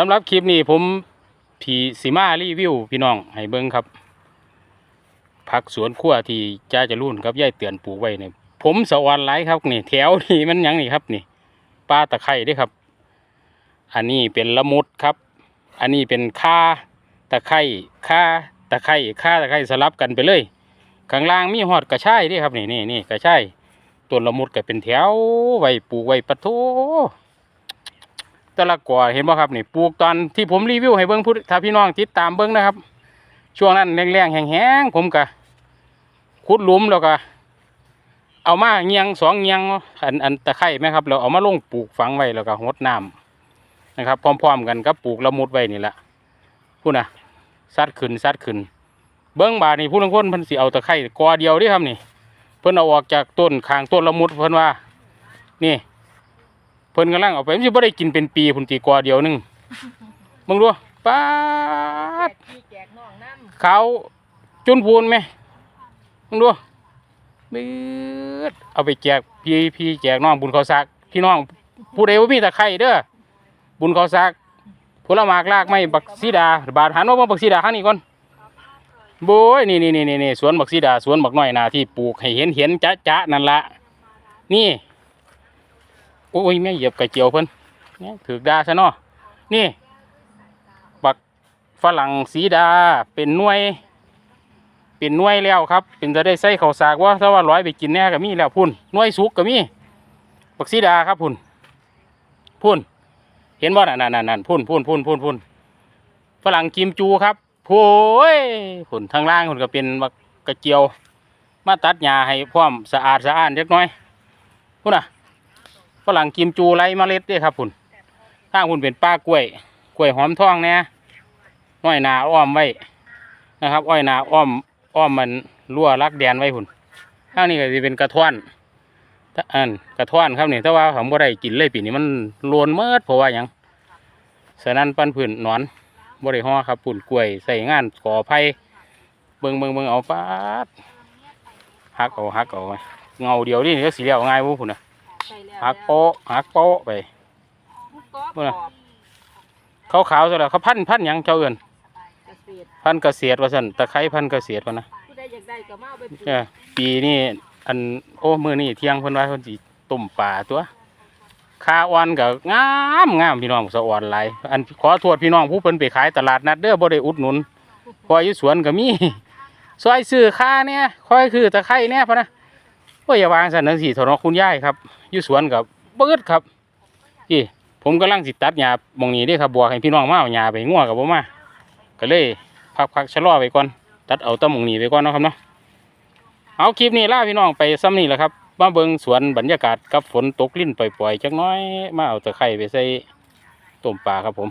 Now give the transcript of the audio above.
สำหรับคลิปนี้ผมผีสีมารีวิวพี่น้องให้เบิ้งครับผักสวนครัวที่จ้าจะรุ่นครับย่ายเตือนปลูกไว้เนี่ยผมสวรรค์หลายครับนี่แถวนี่มันยังนี่ครับนี่ปลาตะไคร้ด้วยครับ อันนี้เป็นละมุดครับ อันนี้เป็นข่าตะไคร้ข่าตะไคร้ข่าตะไคร้สลับกันไปเลยข้างล่างมีหอดกระชายด้วยครับนี่นี่นี่กระชายต้นละมุดก็เป็นแถวไว้ปลูกไว้ปะโถ แต่ละก่อเห็นบ่ครับนี่ปลูกตอนที่ผมรีวิวให้เบิ้งพูดถ้าพี่น้องติดตามเบิ้งนะครับ ช่วงนั้นแรงๆแห้งๆผมก็ขุดหลุมแล้วก็เอามาเงียงสองเงียงอันอันตะไคร้ไหมครับแล้วเอามาลงปลูกฝังไว้แล้วก็หดน้ำนะครับ พร้อม ๆ กันกับปลูกละมุดไว้นี่แหละพูดนะซัดขึ้นซัดขึ้น เบิ้งบาดนี่ผู้ลงคนเพิ่นสิเอาตะไคร้กอเดียวดิครับนี่ เพิ่นเอาออกจากต้นข้างต้นละมุดเพิ่นว่า นี่ พิ่นกำลังเอาไปมันสิบ่ได้กินเป็นปีพุ่นตีกอเดียวหนึงมึงดูป๊าดแจกพี่แจกน้องน้ำเขาจุนพูนไหมมึงดูบืดเอาไปแจกพี่พี่แจกน้องบุญเขาซักพี่น้องผู้ใดว่ามีตะไคร้เด้อบุญเขาซักผลหมากลากไม่บักซีดา บาดหันว่าบักซีดาข้างนี้ก่อนโบยนี่นี่นี่นี่นี่สวนบักซีดาสวนบักน้อยนาที่ปลูกให้เห็นเห็นจะจะนั่นละนี่ โอ้ยแม่เหยียบกระเจียวเพิ่นเนี่ยถือดาซะเนาะนี่บักฝรั่งสีดาเป็นหน่วย เป็นหน่วยแล้วครับ เป็นจะได้ใส่ข้าวสากว่าถ้าว่าร้อยไปกินแน่ก็มีแล้วพุ่นหน่วยสุกก็มีบักสีดาครับพุ่นพุ่น เห็นว่านั่นนั่นนั่นพุ่นพุ่นพุ่นพุ่นพุ่นฝรั่งกิมจูครับโอ้ยพุ่นทางล่างพุ่นก็เป็นบักกระเจียว มาตัดหญ้าให้พร้อมสะอาดสะอ้านเล็กน้อยพุ่นน่ะ ฝรั่งกิมจูไรเมล็ดเด้ครับพุ่นข้างพุ่นเป็นป้ากล้วย กล้วยหอมทองเนี่ยน้อยหนาอ้อมไว้นะครับ อ้อยหนาอ้อมอ้อมมันรั่วรักแดนไว้พุ่นข้างนี้ก็จะเป็นกระท้อนถ้าอันกระท้อนครับนี่ถ้าว่าผมก็ได้กินเลยปีนี้มันโลนเมิดเพราะว่าหยังสนั่นปั้นผืนหนอนบริห่อครับปุ่นกล้วยใส่งานก่อไผ่เบิ่งเบิ่งเบิ่งเอาปาดหักเอาหักเอาไว้เงาเดียวนี่ก็สีเหลียวง่ายวุ้พุ่นนะใส่แล้ว หักโป๊ะหักโป๊ะไปผู้กอบพุ่นน่ะกอบเขาขาวๆซะแล้วเขาพันพันหยังเจ้าเอินเกษตรพันเกษตรว่าสันตะไคร้พันเกษตรวะนะผู้ใดอยากได้ก็มาเอาไปปลูกเออปีนี้อันโอ้มือนี่เที่ยงเพิ่นว่าเพิ่นสิต้มปลาตัวคาอ่อนก็งามงามพี่น้องสะอ่อนหลายอันขอโทษพี่น้องผู้เพิ่นไปขายตลาดนัดเด้อบ่ได้อุดหนุนเพออยู่สวนก็มีซอยซื้อค่าเนี่ยคอยคือตะไคร้เนี่ยพะนะ ว่อย่าวางสันนังสีถนอคุณย่ายครับอยู่สวนกับเบิดครับพี่ผมกำลังสิตัดหญ้าหมองนี้เด้ครับบัวให้พี่น้องมาเอาหญ้าไปงัวกับบ่มาก็เลยพักๆชะลอไปก่อนตัดเอาต้มงนี้ไปก่อนนะครับเนาะเอาคลิปนี้ล่าพี่น้องไปซ้ำนี่แหละครับมาเบิงสวนบรรยากาศกับฝนตกลิ้นปล่อยๆจักน้อย มาเอาตะไคร้ไปใส่ต้มปลาครับผม